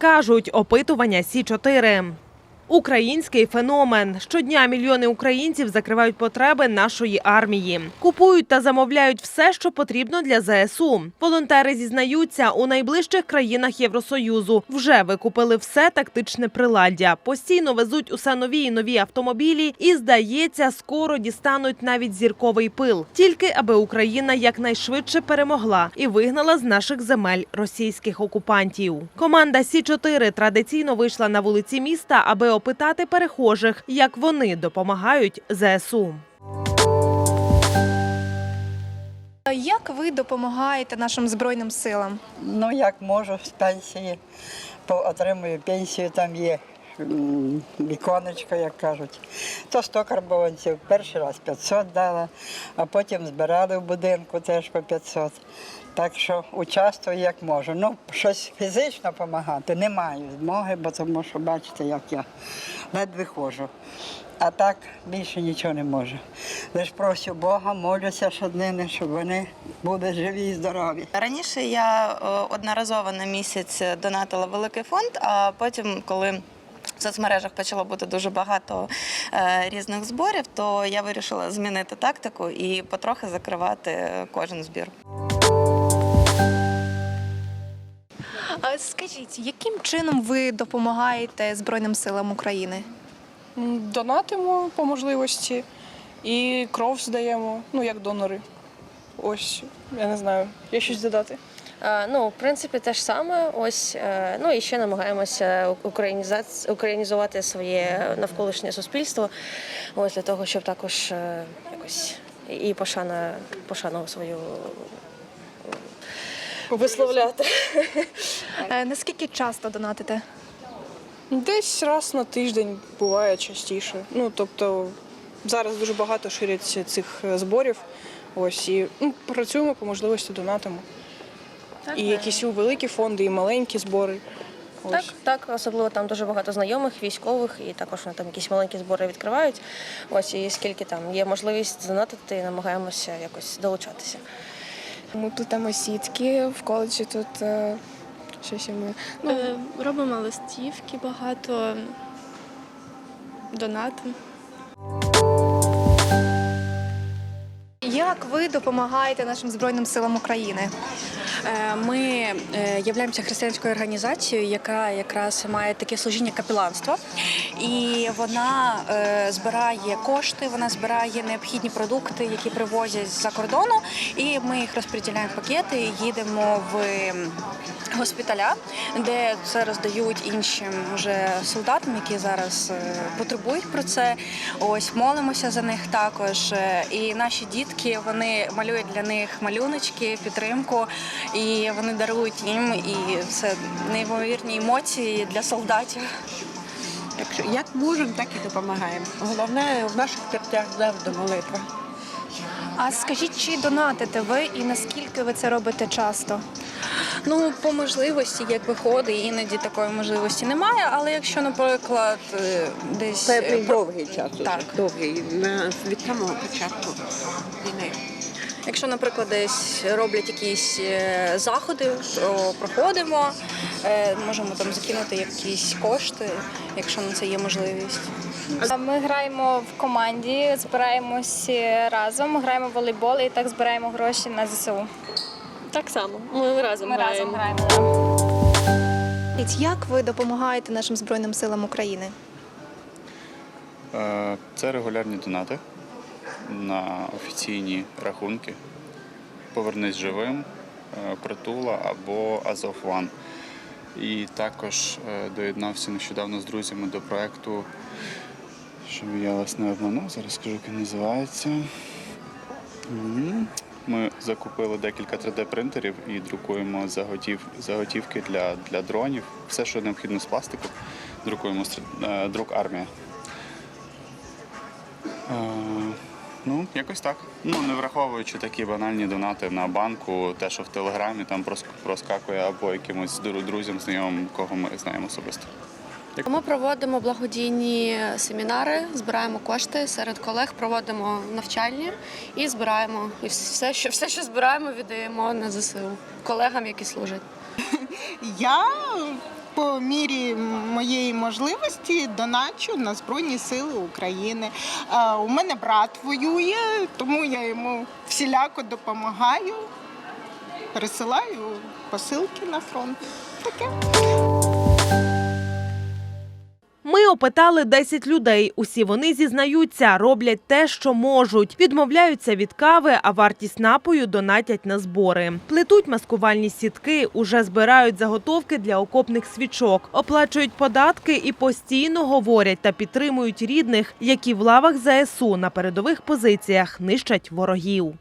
кажуть, опитування Сі 4 Український феномен. Щодня мільйони українців закривають потреби нашої армії, купують та замовляють все, що потрібно для ЗСУ. Волонтери зізнаються, у найближчих країнах Євросоюзу вже викупили все тактичне приладдя. Постійно везуть усе нові і нові автомобілі, і здається, скоро дістануть навіть зірковий пил, тільки аби Україна якнайшвидше перемогла і вигнала з наших земель російських окупантів. Команда Сі 4 традиційно вийшла на вулиці міста, аби опитати перехожих, як вони допомагають ЗСУ. Як ви допомагаєте нашим збройним силам? Ну, як можу, з пенсії бо отримую пенсію, там є віконечко, як кажуть. То 100 карбованців, перший раз 500 дала, а потім збирали в будинку теж по 500. Так що участвую як можу. Ну, щось фізично допомагати не маю змоги, бо тому що бачите, як я ледве ходжу. А так більше нічого не можу. Лиш прошу Бога, молюся щоднини, щоб вони були живі і здорові. Раніше я е, одноразово на місяць донатила великий фонд, а потім, коли в соцмережах почало бути дуже багато е, різних зборів, то я вирішила змінити тактику і потрохи закривати кожен збір. А скажіть, яким чином ви допомагаєте Збройним силам України? Донатимо по можливості і кров здаємо, ну як донори. Ось, я не знаю, є щось додати. Е, Ну, в принципі, те ж саме. Ось е, ну і ще намагаємося українізувати своє навколишнє суспільство. Ось для того, щоб також е, якось і пошана пошану свою висловляти. Наскільки часто донатите? Десь раз на тиждень буває частіше. Ну, тобто зараз дуже багато ширяться цих зборів. Ось і ну, працюємо по можливості донатимо. І якісь у великі фонди, і маленькі збори. Ось. Так, так, особливо там дуже багато знайомих, військових, і також вони там якісь маленькі збори відкривають. Ось і скільки там є можливість занотити, намагаємося якось долучатися. Ми плетемо сітки в коледжі тут. е, Що ще ми? Ну, Е, Робимо листівки багато, донатимо. Як ви допомагаєте нашим Збройним силам України? Е, Ми е, являємося християнською організацією, яка якраз має таке служіння капіланства, і вона е, збирає кошти, вона збирає необхідні продукти, які привозять з-за кордону, і ми їх розподіляємо в пакети, і їдемо в госпіталя, де це роздають іншим вже солдатам, які зараз потребують про це. Ось молимося за них також. І наші дітки вони малюють для них малюночки, підтримку, і вони дарують їм. І це неймовірні емоції для солдатів. Якщо як можемо, так і допомагаємо. Головне в наших серцях завжди молитва. А скажіть, чи донатите ви і наскільки ви це робите часто? Ну, по можливості, як виходить, іноді такої можливості немає. Але якщо, наприклад, е, десь Це е, довгий час, Так. довгий на від самого початку війни. Якщо, наприклад, десь роблять якісь е, заходи, то проходимо, е, можемо там закинути якісь кошти, якщо на це є можливість. Ми граємо в команді, збираємось разом, граємо в волейбол і так збираємо гроші на ЗСУ. Так само. Ми разом Ми разом граємо. Як ви допомагаєте нашим Збройним силам України? Е, Це регулярні донати на офіційні рахунки. Повернись живим, е, притула або Азовван. І також е, доєднався нещодавно з друзями до проєкту, щоб я вас не обманув, зараз скажу, як він називається. Ми закупили декілька 3D-принтерів і друкуємо заготів, заготівки для, для дронів. Все, що необхідно з пластику, друкуємо е, друк армія. Ну, якось так. Ну, не враховуючи такі банальні донати на банку, те, що в телеграмі там прос- проскакує, або якимось друзям, знайомим, кого ми знаємо особисто. Ми проводимо благодійні семінари, збираємо кошти серед колег, проводимо навчальні і збираємо. І все, що все, що збираємо, віддаємо на ЗСУ колегам, які служать. Я по мірі моєї можливості доначу на Збройні Сили України. Е, У мене брат воює, тому я йому всіляко допомагаю, пересилаю посилки на фронт. Таке. Опитали 10 людей. Усі вони зізнаються, роблять те, що можуть. Відмовляються від кави, а вартість напою донатять на збори. Плетуть маскувальні сітки, уже збирають заготовки для окопних свічок, оплачують податки і постійно говорять та підтримують рідних, які в лавах ЗСУ на передових позиціях нищать ворогів.